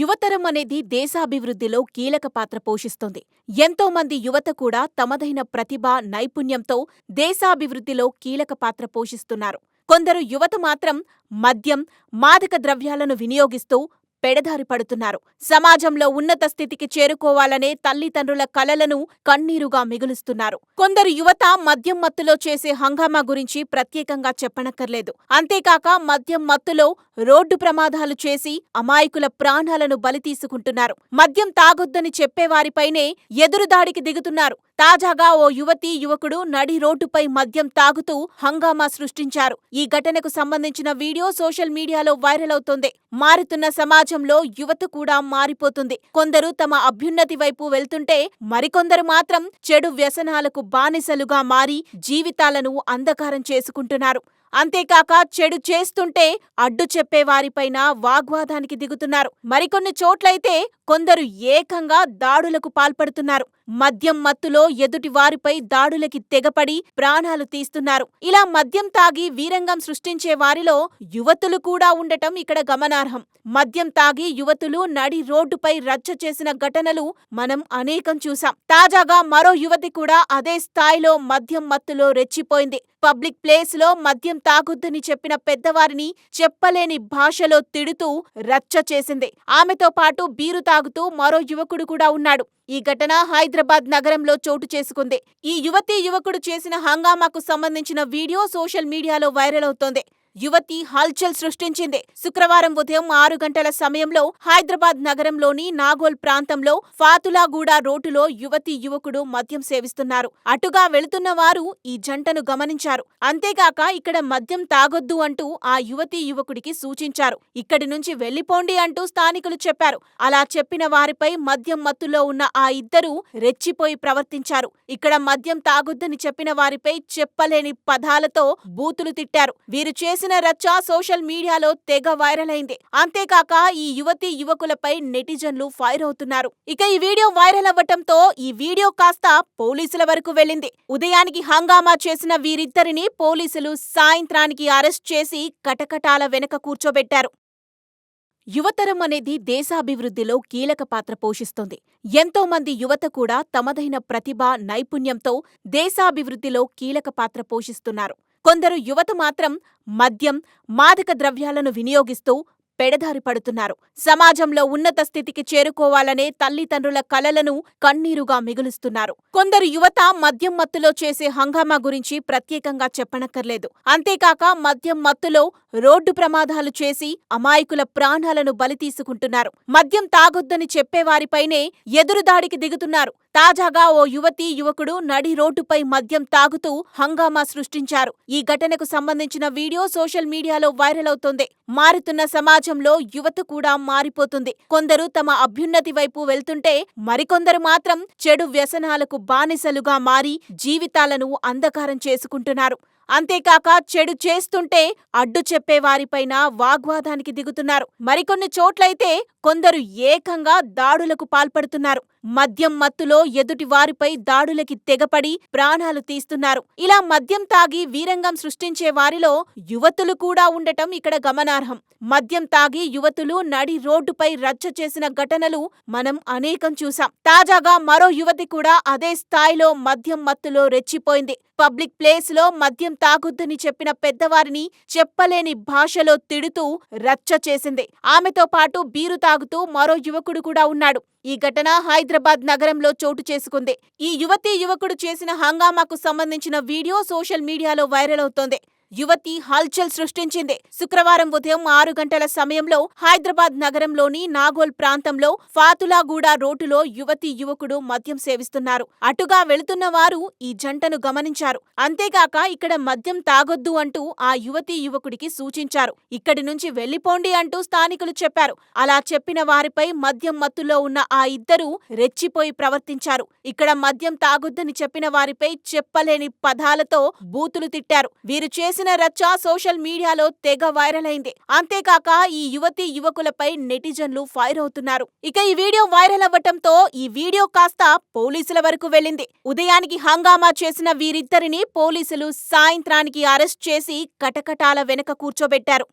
యువతరం అనేది దేశాభివృద్ధిలో కీలక పాత్ర పోషిస్తుంది. ఎంతో మంది యువత కూడా తమదైన ప్రతిభ, నైపుణ్యంతో దేశాభివృద్ధిలో కీలక పాత్ర పోషిస్తున్నారు. కొందరు యువత మాత్రం మద్యం, మాదక ద్రవ్యాలను వినియోగిస్తూ పెడదారి పడుతున్నారు. సమాజంలో ఉన్నత స్థితికి చేరుకోవాలనే తల్లిదండ్రుల కలలను కన్నీరుగా మిగులుస్తున్నారు. కొందరు యువత మద్యం మత్తులో చేసే హంగామా గురించి ప్రత్యేకంగా చెప్పనక్కర్లేదు. అంతేకాక మద్యం మత్తులో రోడ్డు ప్రమాదాలు చేసి అమాయకుల ప్రాణాలను బలి తీసుకుంటున్నారు. మద్యం తాగొద్దని చెప్పేవారిపైనే ఎదురుదాడికి దిగుతున్నారు. తాజాగా ఓ యువతి యువకుడు నడి రోడ్డుపై మద్యం తాగుతూ హంగామా సృష్టించారు. ఈ ఘటనకు సంబంధించిన వీడియో సోషల్ మీడియాలో వైరల్ అవుతోంది. మారుతున్న సమాజంలో యువత కూడా మారిపోతుంది. కొందరు తమ అభ్యున్నతి వైపు వెళ్తుంటే మరికొందరు మాత్రం చెడు వ్యసనాలకు బానిసలుగా మారి జీవితాలను అంధకారం చేసుకుంటున్నారు. అంతేకాక చెడు చేస్తుంటే అడ్డు చెప్పేవారిపైన వాగ్వాదానికి దిగుతున్నారు. మరికొన్ని చోట్లయితే కొందరు ఏకంగా దాడులకు పాల్పడుతున్నారు. మద్యం మత్తులో ఎదుటి వారిపై దాడులకి తెగపడి ప్రాణాలు తీస్తున్నారు. ఇలా మద్యం తాగి వీరంగం సృష్టించే వారిలో యువతులు కూడా ఉండటం ఇక్కడ గమనార్హం. మద్యం తాగి యువతులు నడి రోడ్డుపై రచ్చ చేసిన ఘటనలు మనం అనేకం చూశాం తాజాగా మరో యువతి కూడా అదే స్థాయిలో మద్యం మత్తులో రెచ్చిపోయింది. పబ్లిక్ ప్లేస్లో మద్యం తాగొద్దని చెప్పిన పెద్దవారిని చెప్పలేని భాషలో తిడుతూ రచ్చ చేసింది. ఆమెతో పాటు బీరు తాగుతూ మరో యువకుడు కూడా ఉన్నాడు. ఈ ఘటన హైదరాబాద్ నగరంలో చోటు చేసుకుంది. ఈ యువతీ, యువకుడు చేసిన హంగామాకు సంబంధించిన వీడియో సోషల్ మీడియాలో వైరల్ అవుతోంది. యువతి హల్చల్ సృష్టించింది. శుక్రవారం ఉదయం ఆరు గంటల సమయంలో హైదరాబాద్ నగరంలోని నాగోల్ ప్రాంతంలో ఫాతులాగూడ రోడ్డులో యువతి యువకుడు మద్యం సేవిస్తున్నారు. అటుగా వెళుతున్న వారు ఈ జంటను గమనించారు. అంతేగాక ఇక్కడ మద్యం తాగొద్దు అంటూ ఆ యువతి యువకుడికి సూచించారు. ఇక్కడి నుంచి వెళ్ళిపోండి అంటూ స్థానికులు చెప్పారు. అలా చెప్పిన వారిపై మద్యం మత్తులో ఉన్న ఆ ఇద్దరూ రెచ్చిపోయి ప్రవర్తించారు. ఇక్కడ మద్యం తాగొద్దని చెప్పిన వారిపై చెప్పలేని పదాలతో బూతులు తిట్టారు. వీరు చేసిన రచ్చ సోషల్ మీడియాలో తెగ వైరల్ అయింది. అంతేకాక ఈ యువతి యువకులపై నెటిజన్లు ఫైర్ అవుతున్నారు. ఇక ఈ వీడియో వైరల్ అవ్వటంతో ఈ వీడియో కాస్త పోలీసుల వరకు వెళ్ళింది. ఉదయానికి హంగామా చేసిన వీరిద్దరిని పోలీసులు సాయంత్రానికి అరెస్ట్ చేసి కటకటాల వెనక కూర్చోబెట్టారు. యువతరం అనేది దేశాభివృద్ధిలో కీలక పాత్ర పోషిస్తుంది. ఎంతో మంది యువత కూడా తమదైన ప్రతిభ, నైపుణ్యంతో దేశాభివృద్ధిలో కీలక పాత్ర పోషిస్తున్నారు. కొందరు యువత మాత్రం మద్యం, మాదక ద్రవ్యాలను వినియోగిస్తూ పెడదారి పడుతున్నారు. సమాజంలో ఉన్నత స్థితికి చేరుకోవాలనే తల్లిదండ్రుల కలలను కన్నీరుగా మిగులుస్తున్నారు. కొందరు యువత మద్యం మత్తులో చేసే హంగామా గురించి ప్రత్యేకంగా చెప్పనక్కర్లేదు. అంతేకాక మద్యం మత్తులో రోడ్డు ప్రమాదాలు చేసి అమాయకుల ప్రాణాలను బలితీసుకుంటున్నారు మద్యం తాగొద్దని చెప్పేవారిపైనే ఎదురుదాడికి దిగుతున్నారు. తాజాగా ఓ యువతి యువకుడు నడి రోడ్డుపై మద్యం తాగుతూ హంగామా సృష్టించారు. ఈ ఘటనకు సంబంధించిన వీడియో సోషల్ మీడియాలో వైరల్ అవుతోంది. మారుతున్న సమాజంలో యువత కూడా మారిపోతుంది. కొందరు తమ అభ్యున్నతి వైపు వెళ్తుంటే మరికొందరు మాత్రం చెడు వ్యసనాలకు బానిసలుగా మారి జీవితాలను అంధకారం చేసుకుంటున్నారు. అంతేకాక చెడు చేస్తుంటే అడ్డు చెప్పేవారిపైన వాగ్వాదానికి దిగుతున్నారు. మరికొన్ని చోట్లయితే కొందరు ఏకంగా దాడులకు పాల్పడుతున్నారు. మద్యం మత్తులో ఎదుటి వారిపై దాడులకి తెగపడి ప్రాణాలు తీస్తున్నారు. ఇలా మద్యం తాగి వీరంగం సృష్టించే వారిలో యువతులు కూడా ఉండటం ఇక్కడ గమనార్హం. మద్యం తాగి యువతులు నడి రోడ్డుపై రచ్చ చేసిన ఘటనలు మనం అనేకం చూసాం. తాజాగా మరో యువతి కూడా అదే స్థాయిలో మద్యం మత్తులో రెచ్చిపోయింది. పబ్లిక్ ప్లేస్లో మద్యం తాగొద్దని చెప్పిన పెద్దవారిని చెప్పలేని భాషలో తిడుతూ రచ్చ చేసింది. ఆమెతో పాటు బీరు తాగుతూ మరో యువకుడు కూడా ఉన్నాడు. ఈ ఘటన హైదరాబాద్ నగరంలో చోటు చేసుకుంది. ఈ యువతి యువకుడు చేసిన హంగామాకు సంబంధించిన వీడియో సోషల్ మీడియాలో వైరల్ అవుతోంది. యువతి హల్చల్ సృష్టించింది. శుక్రవారం ఉదయం ఆరు గంటల సమయంలో హైదరాబాద్ నగరంలోని నాగోల్ ప్రాంతంలో ఫాతులాగూడ రోడ్డులో యువతి యువకుడు మద్యం సేవిస్తున్నారు. అటుగా వెళుతున్న వారు ఈ జంటను గమనించారు. అంతేగాక ఇక్కడ మద్యం తాగొద్దు అంటూ ఆ యువతి యువకుడికి సూచించారు. ఇక్కడి నుంచి వెళ్ళిపోండి అంటూ స్థానికులు చెప్పారు. అలా చెప్పిన వారిపై మద్యం మత్తులో ఉన్న ఆ ఇద్దరూ రెచ్చిపోయి ప్రవర్తించారు. ఇక్కడ మద్యం తాగొద్దని చెప్పిన వారిపై చెప్పలేని పదాలతో బూతులు తిట్టారు. వీరు చేసిన రచ్చ సోషల్ మీడియాలో తెగ వైరల్ అయింది. అంతేకాక ఈ యువతి యువకులపై నెటిజన్లు ఫైర్ అవుతున్నారు. ఇక ఈ వీడియో వైరల్ అవ్వటంతో ఈ వీడియో కాస్త పోలీసుల వరకు వెళ్ళింది. ఉదయానికి హంగామా చేసిన వీరిద్దరిని పోలీసులు సాయంత్రానికి అరెస్ట్ చేసి కటకటాల వెనక కూర్చోబెట్టారు.